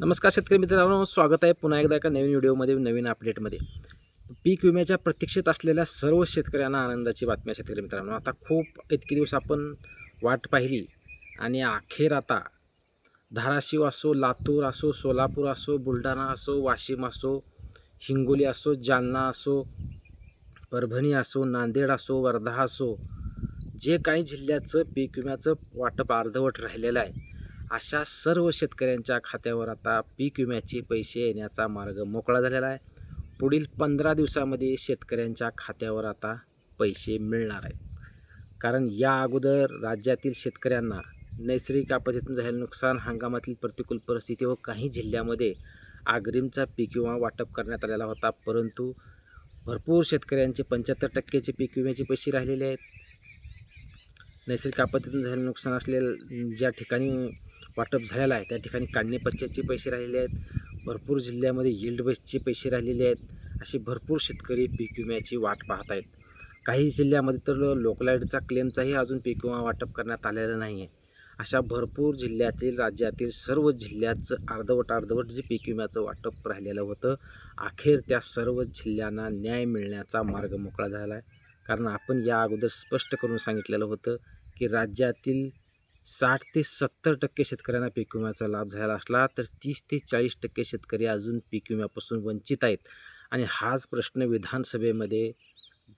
नमस्कार शेतकरी मित्रांनो स्वागत आहे पुन्हा एकदा एका नवीन व्हिडिओमध्ये नवीन अपडेटमध्ये पीक विम्याच्या प्रतीक्षेत असलेल्या सर्व शेतकऱ्यांना आनंदाची बातमी आहे शेतकरी मित्रांनो. आता खूप इतके दिवस आपण वाट पाहिली आणि अखेर आता धाराशिव असो लातूर असो सोलापूर असो बुलढाणा असो वाशिम असो हिंगोली असो जालना असो परभणी असो नांदेड असो वर्धा असो जे काही जिल्ह्याचं पीक विम्याचं वाटप अर्धवट राहिलेलं आहे अशा सर्व शेतकऱ्यांच्या खात्यावर आता पीक विम्याचे पैसे येण्याचा मार्ग मोकळा झालेला आहे. पुढील पंधरा दिवसामध्ये शेतकऱ्यांच्या खात्यावर आता पैसे मिळणार आहेत. कारण या अगोदर राज्यातील शेतकऱ्यांना नैसर्गिक आपत्तीतून झालेलं नुकसान हंगामातील प्रतिकूल परिस्थिती व काही जिल्ह्यामध्ये अग्रिमचा पीक विमा वाटप करण्यात आलेला होता. परंतु भरपूर शेतकऱ्यांचे पंच्याहत्तर टक्क्याचे पीक विम्याचे पैसे राहिलेले आहेत. नैसर्गिक आपत्तीतून झालेलं नुकसान असलेल्या ज्या ठिकाणी वाटप झालेलं आहे. त्या ठिकाणी काढणी पश्चातचे पैसे राहिलेले आहेत. भरपूर जिल्ह्यामध्ये यील्ड बेसचे पैसे राहिलेले आहेत. असे भरपूर शेतकरी पीक विम्याची वाट पाहत आहेत काही जिल्ह्यामध्ये तर लोकलाईटचा क्लेमचाही अजून पीक विमा वाटप करण्यात आलेला नाही आहे अशा भरपूर जिल्ह्यातील राज्यातील सर्व जिल्ह्याचं अर्धवट अर्धवट जे पीक विम्याचं वाटप राहिलेलं होतं अखेर त्या सर्व जिल्ह्यांना न्याय मिळण्याचा मार्ग मोकळा झाला आहे कारण आपण या अगोदर स्पष्ट करून सांगितलेलं होतं की राज्यातील साठ ते सत्तर टक्के शेतकऱ्यांना पीक विम्याचा लाभ झाला असला तर तीस ते चाळीस टक्के शेतकरी अजून पीक विम्यापासून वंचित आहेत. आणि हाच प्रश्न विधानसभेमध्ये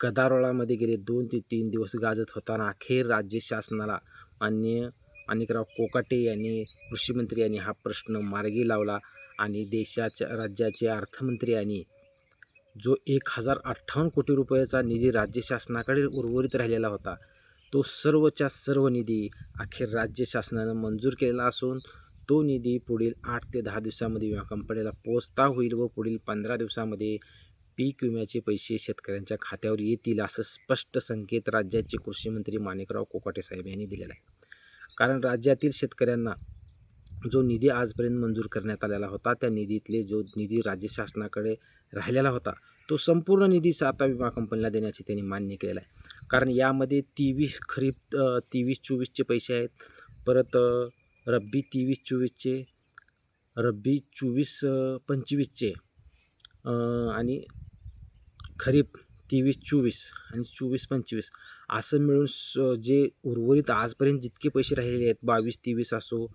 गदारोळामध्ये गेले दोन ते तीन दिवस गाजत होताना अखेर राज्य शासनाला मान्य माणिकराव कोकाटे यांनी कृषीमंत्री यांनी हा प्रश्न मार्गी लावला आणि देशाच्या राज्याचे अर्थमंत्री यांनी जो एक हजार अठ्ठावन्न कोटी रुपयाचा निधी राज्य शासनाकडे उर्वरित राहिलेला होता तो सर्वच्या सर्व निधी अखेर राज्य शासनानं मंजूर केलेला असून तो निधी पुढील आठ ते दहा दिवसामध्ये विमा कंपनीला पोचता होईल व पुढील पंधरा दिवसामध्ये पीक विम्याचे पैसे शेतकऱ्यांच्या खात्यावर येतील असं स्पष्ट संकेत राज्याचे कृषीमंत्री माणिकराव कोकाटे साहेब यांनी दिलेला आहे. कारण राज्यातील शेतकऱ्यांना जो निधी आजपर्यंत मंजूर करण्यात आलेला होता त्या निधीतले जो निधी राज्य शासनाकडे राहिलेला होता तो संपूर्ण निधी आता विमा कंपनीला देण्याचे त्यांनी मान्य केलेला आहे. कारण यामध्ये तेवीस खरीप तेवीस चोवीसचे पैसे आहेत. परत रब्बी तेवीस चोवीसचे रब्बी चोवीस पंचवीसचे आणि खरीप तेवीस चोवीस आणि चोवीस पंचवीस. असं मिळून स जे उर्वरित आजपर्यंत जितके पैसे राहिलेले आहेत बावीस तेवीस असो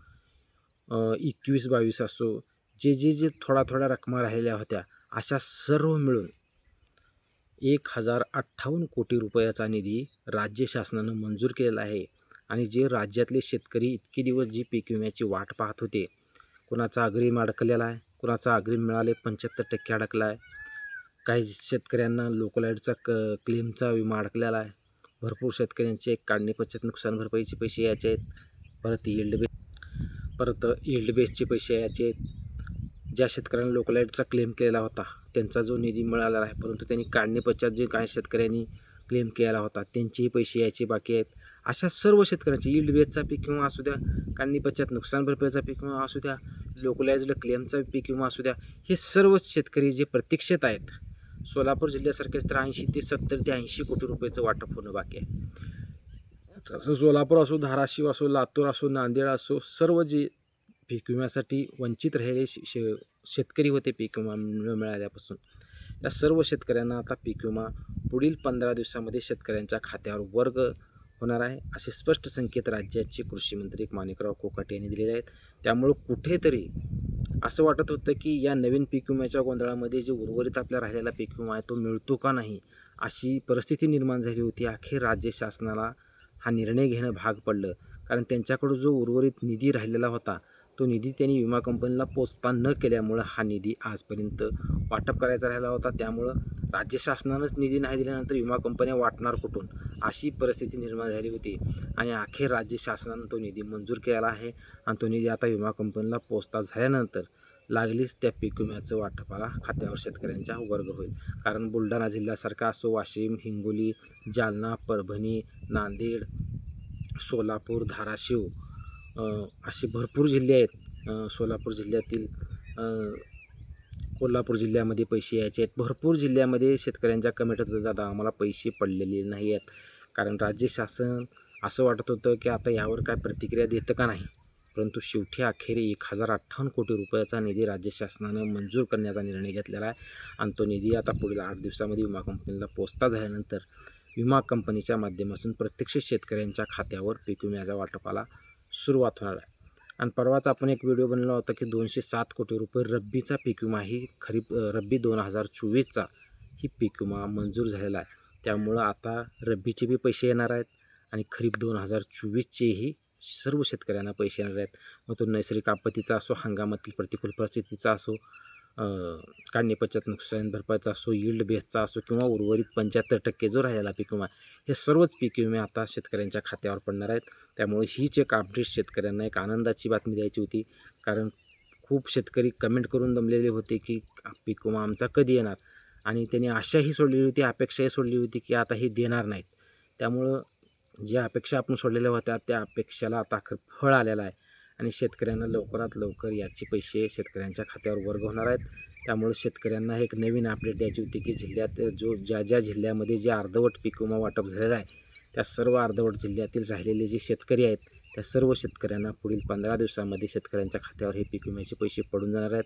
एकवीस बावीस असो जे जे जे थोडा थोड्या रकमा राहिल्या होत्या अशा सर्व मिळून एक हजार अठ्ठावन्न कोटी रुपयाचा निधी राज्य शासनानं मंजूर केलेला आहे. आणि जे राज्यातले शेतकरी इतके दिवस जी पीक विम्याची वाट पाहत होते कुणाचा अग्रिम अडकलेला आहे कुणाचा अग्रिम मिळाले पंच्याहत्तर टक्के अडकला आहे काही शेतकऱ्यांना लोकलाईटचा क क्लेमचा विमा अडकलेला आहे भरपूर शेतकऱ्यांचे काढणी पश्चात नुकसान भरपाईचे पैसे यायचे आहेत परत येल्ड बे परत ईल्ड बेसचे पैसे यायचे आहेत ज्या शेतकऱ्यांना लोकलाईटचा क्लेम केलेला होता त्यांचा जो निधी मिळालेला आहे परंतु त्यांनी काढणीपश्चात जे काही शेतकऱ्यांनी क्लेम केला होता त्यांचेही पैसे यायचे बाकी आहेत. अशा सर्व शेतकऱ्यांचे ईल्ड बेसचा पीक किंवा असू द्या काढणीपश्चात नुकसान भरपाईचा पीक किंवा असू द्या लोकलाईजला क्लेमचा पीक किंवा असू द्या हे सर्व शेतकरी जे प्रतीक्षेत आहेत सोलापूर जिल्ह्यासारखेच तर ऐंशी ते सत्तर ते ऐंशी कोटी रुपयाचं वाटप होणं बाकी आहे. तसं सोलापूर असो धाराशिव असो लातूर असो नांदेड असो सर्व जे पीक विम्यासाठी वंचित राहिलेले शे शे शेतकरी होते पीक विमा मिळाल्यापासून. त्या सर्व शेतकऱ्यांना आता पीक विमा पुढील पंधरा दिवसामध्ये शेतकऱ्यांच्या खात्यावर वर्ग होणार आहे असे स्पष्ट संकेत राज्याचे कृषी मंत्री माणिकराव कोकाटे यांनी दिलेले आहेत. त्यामुळं कुठेतरी असं वाटत होतं की या नवीन पीक विम्याच्या गोंधळामध्ये जे उर्वरित आपल्या राहिलेला पीक विमा आहे तो मिळतो का नाही अशी परिस्थिती निर्माण झाली होती. अखेर राज्य शासनाला हा निर्णय घेणं भाग पडलं. कारण त्यांच्याकडं जो उर्वरित निधी राहिलेला होता तो निधी त्यांनी विमा कंपनीला पोचता न केल्यामुळं हा निधी आजपर्यंत वाटप करायचा राहिला होता. त्यामुळं राज्य शासनानंच निधी नाही दिल्यानंतर विमा कंपन्या वाटणार कुठून? अशी परिस्थिती निर्माण झाली होती. आणि अखेर राज्य शासनानं तो निधी मंजूर केला आहे. आणि तो निधी आता विमा कंपनीला पोचता झाल्यानंतर लागलीच त्या पीक विम्याचं वाटपाला खात्यावर शेतकऱ्यांच्या वर्ग होईल. कारण बुलढाणा जिल्ह्यासारखा असो वाशिम हिंगोली जालना परभणी नांदेड सोलापूर धाराशिव असे भरपूर जिल्हे आहेत. सोलापूर जिल्ह्यातील कोल्हापूर जिल्ह्यामध्ये पैसे यायचे आहेत. भरपूर जिल्ह्यामध्ये शेतकऱ्यांच्या कमेंट होतं दादा आम्हाला पैसे पडलेले नाही आहेत कारण राज्य शासन असं वाटत होतं की आता यावर काय प्रतिक्रिया देतं का नाही? परंतु शेवटी अखेरी एक हजार अठ्ठावन्न कोटी रुपयाचा निधी राज्य शासनानं मंजूर करण्याचा निर्णय घेतलेला आहे आणि तो निधी आता पुढील आठ दिवसामध्ये विमा कंपनीला पोचता झाल्यानंतर विमा कंपनीच्या माध्यमातून प्रत्यक्ष शेतकऱ्यांच्या खात्यावर पीक विम्याच्या वाटपाला सुरुवात होणार आहे. आणि परवाच आपण एक व्हिडिओ बनवला होता की दोनशे सात कोटी रुपये रब्बीचा पीक विमा ही खरीप रब्बी दोन हजार चोवीसचा ही पीक विमा मंजूर झालेला आहे. त्यामुळं आता रब्बीचे बी पैसे येणार आहेत आणि खरीप दोन हजार चोवीसचेही सर्व शेतकऱ्यांना पैसे येणार आहेत. मग तो नैसर्गिक आपत्तीचा असो हंगामातील प्रतिकूल परिस्थितीचा असो काढणीपश्चात नुकसान भरपाईचा असो यील्ड बेसचा असो किंवा उर्वरित पंच्याहत्तर टक्के जो राहिलेला पीक विमा हे सर्वच पीक विमे आता शेतकऱ्यांच्या खात्यावर पडणार आहेत. त्यामुळे हीच एक अपडेट शेतकऱ्यांना एक आनंदाची बातमी द्यायची होती. कारण खूप शेतकरी कमेंट करून दमलेले होते की पीक विमा आमचा कधी येणार? आणि त्यांनी आशाही सोडलेली होती अपेक्षाही सोडली होती की आता हे देणार नाहीत. त्यामुळं ज्या अपेक्षा आपण सोडलेल्या होत्या त्या अपेक्षाला आता ख- फळ आलेलं आहे. आणि शेतकऱ्यांना लवकरात लवकर याचे पैसे शेतकऱ्यांच्या खात्यावर वर्ग होणार आहेत. त्यामुळे शेतकऱ्यांना एक नवीन अपडेट द्यायची होती की जिल्ह्यात जो ज्या ज्या जिल्ह्यामध्ये जे अर्धवट पीक विमा वाटप झालेलं आहे त्या सर्व अर्धवट जिल्ह्यातील राहिलेले जे शेतकरी आहेत त्या सर्व शेतकऱ्यांना पुढील पंधरा दिवसामध्ये शेतकऱ्यांच्या खात्यावर हे पीक विम्याचे पैसे पडून जाणार आहेत.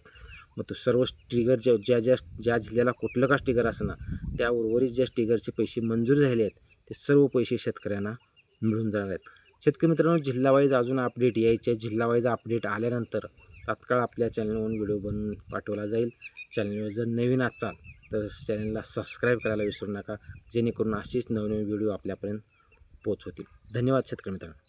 मग तो सर्व स्टिगर ज्या ज्या ज्या ज्या जिल्ह्याला कुठलं का स्टिगर ना त्या उर्वरित ज्या स्टिगरचे पैसे मंजूर झाले आहेत ते सर्व पैसे शेतकऱ्यांना मिळून जाणार आहेत. शेतकरी मित्रांनो जिल्हावाईज अजून अपडेट यायचे जिल्हावाईज अपडेट आल्यानंतर तात्काळ आपल्या चॅनलवरून व्हिडिओ बनवून पाठवला जाईल. चॅनलवर जर नवीन असाल तर चॅनलला सबस्क्राईब करायला विसरू नका. जेणेकरून अशीच नवनवीन व्हिडिओ आपल्यापर्यंत पोचवतील धन्यवाद शेतकरी मित्रांनो.